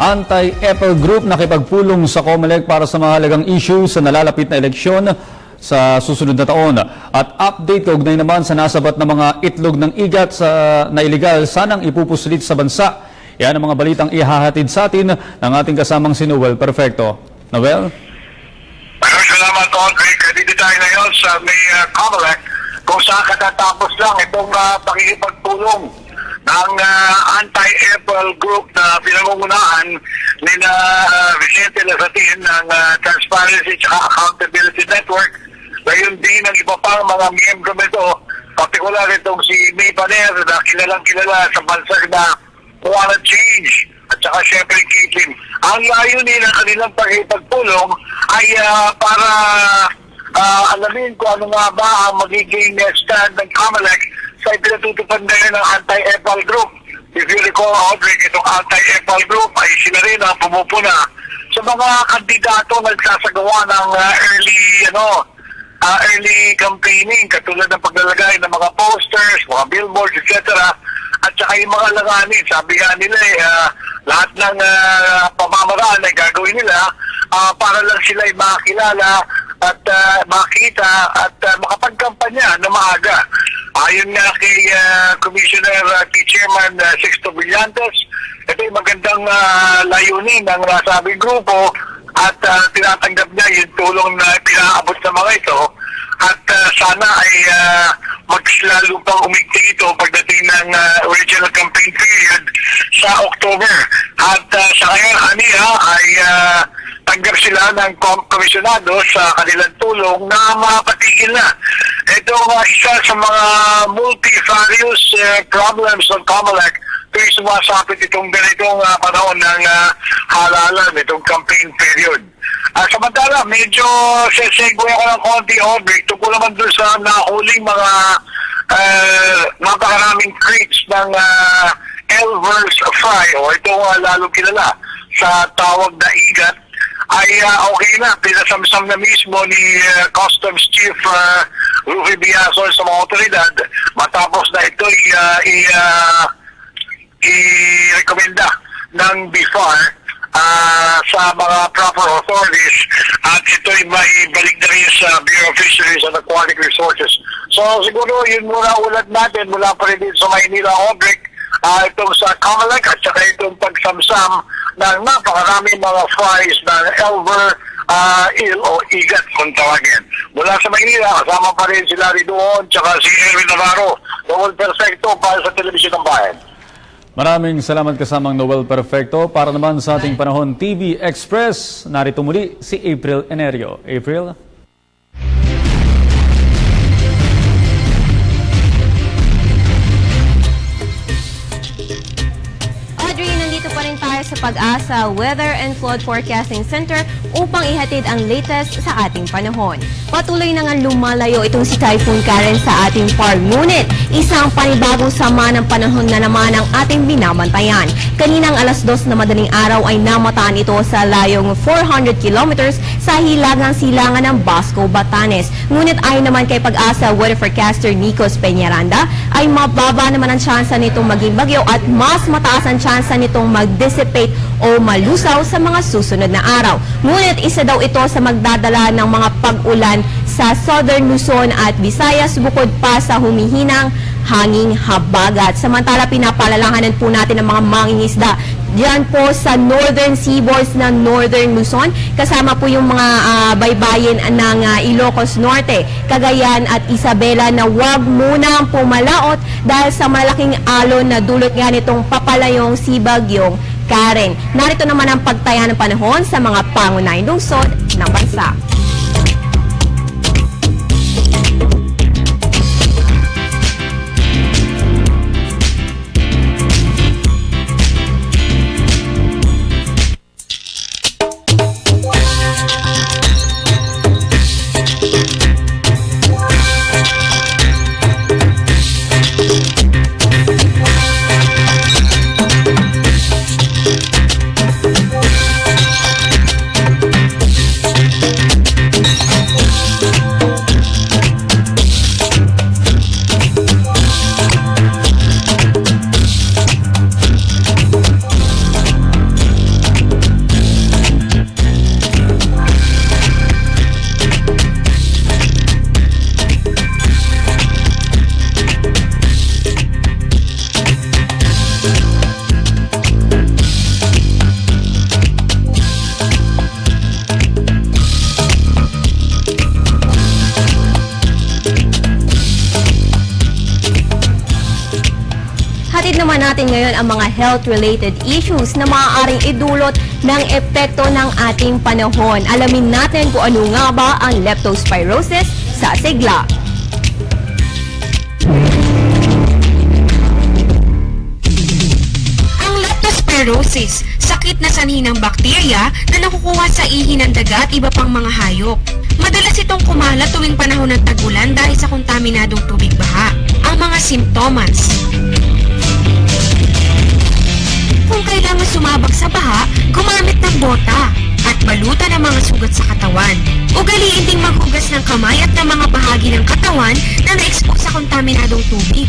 anti-Apple Group nakipagpulong sa COMELEC para sa mahalagang issue sa nalalapit na eleksyon sa susunod na taon. At update kaugnay naman sa nasabat na mga itlog ng igat sa, na iligal sanang ipupuslit sa bansa. Yan ang mga balitang ihahatid sa atin ng ating kasamang si Noel Perfecto. Noel? Maraming salamat, Andre. Dito tayo ngayon sa may uh, Comelec kung saan katatapos lang itong uh, pakikipagpulong ng uh, anti-Apple group na pinangungunahan ni na uh, Vicente Lazatin ng uh, Transparency at Accountability Network. Gayon din ang iba pang mga miyembro nito, partikular itong si May Paner na kilalang kilala sa bansa na wanna change at saka syempre Kikim. Ang layunin ng kanilang pagpulong ay ah, para ah, alamin kung ano nga ba ang magiging uh, stand ng Kamalek sa ipinatutupad na ng anti-Apple group. If you recall, Audrey, itong anti-Apple group ay sila rin ang pumupuna sa mga kandidato na nagsasagawa ng ah, early, ano, ah, early campaigning katulad ng paglalagay ng mga posters, mga billboards, etc. At saka yung mga langanin, sabi nga nila eh, ah, lahat ng ah, pamamaraan ay gagawin nila ah, para lang sila ay makilala at ah, makita at uh, makapagkampanya na maaga. Ayon nga kay ah, Commissioner uh, Chairman uh, Sixto Brillantes, ito ay magandang ah, layunin ng nasabing grupo at ah, tinatanggap niya yung tulong na pinaabot sa mga ito at ah, sana ay uh, magslalo pang umigting ito pagdating ng ah, original campaign period sa October. At ah, sa ngayon, aniya ay ah, tanggap sila ng kom- komisyonado sa kanilang tulong na mapatigil na. Ito ang isa sa mga multifarious ah, problems ng COMELEC. Tuwing sumasapit itong ganitong ah, panahon ng uh, halalan, itong campaign period. Ah, samantala, medyo sesegue ako ng konti, Audrey, tungkol naman doon sa nahuling mga uh, napakaraming crates ng uh, Elvers Fry, o ito uh, lalo kilala sa tawag na igat, ay ah, okay na, pinasamsam na mismo ni ah, Customs Chief uh, Rufy Biason sa mga otoridad matapos na ito i, ah, i, ah, i-rekomenda ng BIFAR ah, sa mga proper authorities at ito'y maibalik na rin sa Bureau of Fisheries and Aquatic Resources. So siguro yun muna ulat natin mula pa rin dito sa Maynila Obrick ah, itong sa Kamalek at saka itong pagsamsam ng napakaraming mga fries ng Elver ah, il o igat kung tawagin. Mula sa Maynila, kasama pa rin si Larry Duon tsaka si Erwin Navarro. Bawal perfecto para sa Telebisyon ng Bayan. Maraming salamat kasamang Noel Perfecto. Para naman sa ating panahon TV Express, narito muli si April Enerio. April? Sa Pag-asa Weather and Flood Forecasting Center upang ihatid ang latest sa ating panahon. Patuloy na nga lumalayo itong si Typhoon Karen sa ating far ngunit isang panibagong sama ng panahon na naman ang ating binabantayan. Kaninang alas dos na madaling araw ay namataan ito sa layong 400 kilometers sa hilagang silangan ng Basco, Batanes. Ngunit ayon naman kay Pag-asa Weather Forecaster Nikos Peñaranda ay mababa naman ang tsansa nitong maging bagyo at mas mataas ang tsansa nitong mag-dissipate o malusaw sa mga susunod na araw. Ngunit isa daw ito sa magdadala ng mga pag-ulan sa Southern Luzon at Visayas bukod pa sa humihinang hanging habagat. Samantala, pinapalalahanan po natin ang mga mangingisda Diyan po sa northern seaboards ng northern Luzon, kasama po yung mga ah, baybayin ng ah, Ilocos Norte, Cagayan at Isabela na wag munang pumalaot dahil sa malaking alon na dulot nga nitong papalayong si Bagyong Karen. Narito naman ang pagtaya ng panahon sa mga pangunahing lungsod ng bansa. Natin ngayon ang mga health-related issues na maaaring idulot ng epekto ng ating panahon. Alamin natin kung ano nga ba ang leptospirosis sa sigla. Ang leptospirosis, sakit na sanhi ng bakterya na nakukuha sa ihi ng daga at iba pang mga hayop. Madalas itong kumalat tuwing panahon ng tagulan dahil sa kontaminadong tubig baha. Ang mga simptomas. Kung kailangan sumabak sa baha, gumamit ng bota at balutan ang mga sugat sa katawan. Ugaliin ding maghugas ng kamay at ng mga bahagi ng katawan na na-expose sa kontaminadong tubig.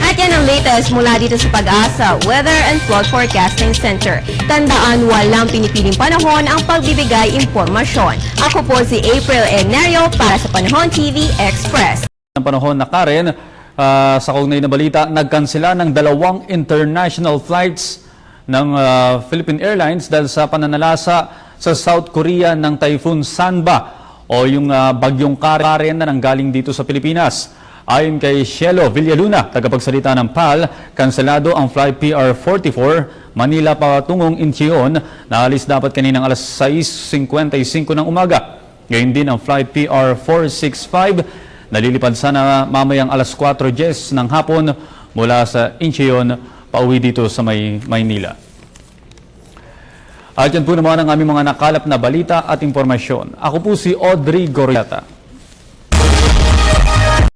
At yan ang latest mula dito sa Pag-asa Weather and Flood Forecasting Center. Tandaan walang pinipiling panahon ang pagbibigay impormasyon. Ako po si April Enerio para sa Panahon TV Express. ng panahon na Karen, ah, sa kaugnay na balita, nagkansela ng dalawang international flights ng ah, Philippine Airlines dahil sa pananalasa sa South Korea ng Typhoon Sanba o yung ah, bagyong Karen na nanggaling dito sa Pilipinas. Ayon kay Shelo Villaluna, tagapagsalita ng PAL, kanselado ang flight PR-44 Manila patungong Incheon na alis dapat kaninang alas 6.55 ng umaga. Ngayon din ang flight PR-465 Nalilipad sana mamayang alas 4.10 ng hapon mula sa Incheon pauwi dito sa may Maynila. At yan po naman ang aming mga nakalap na balita at impormasyon. Ako po si Audrey Goriata.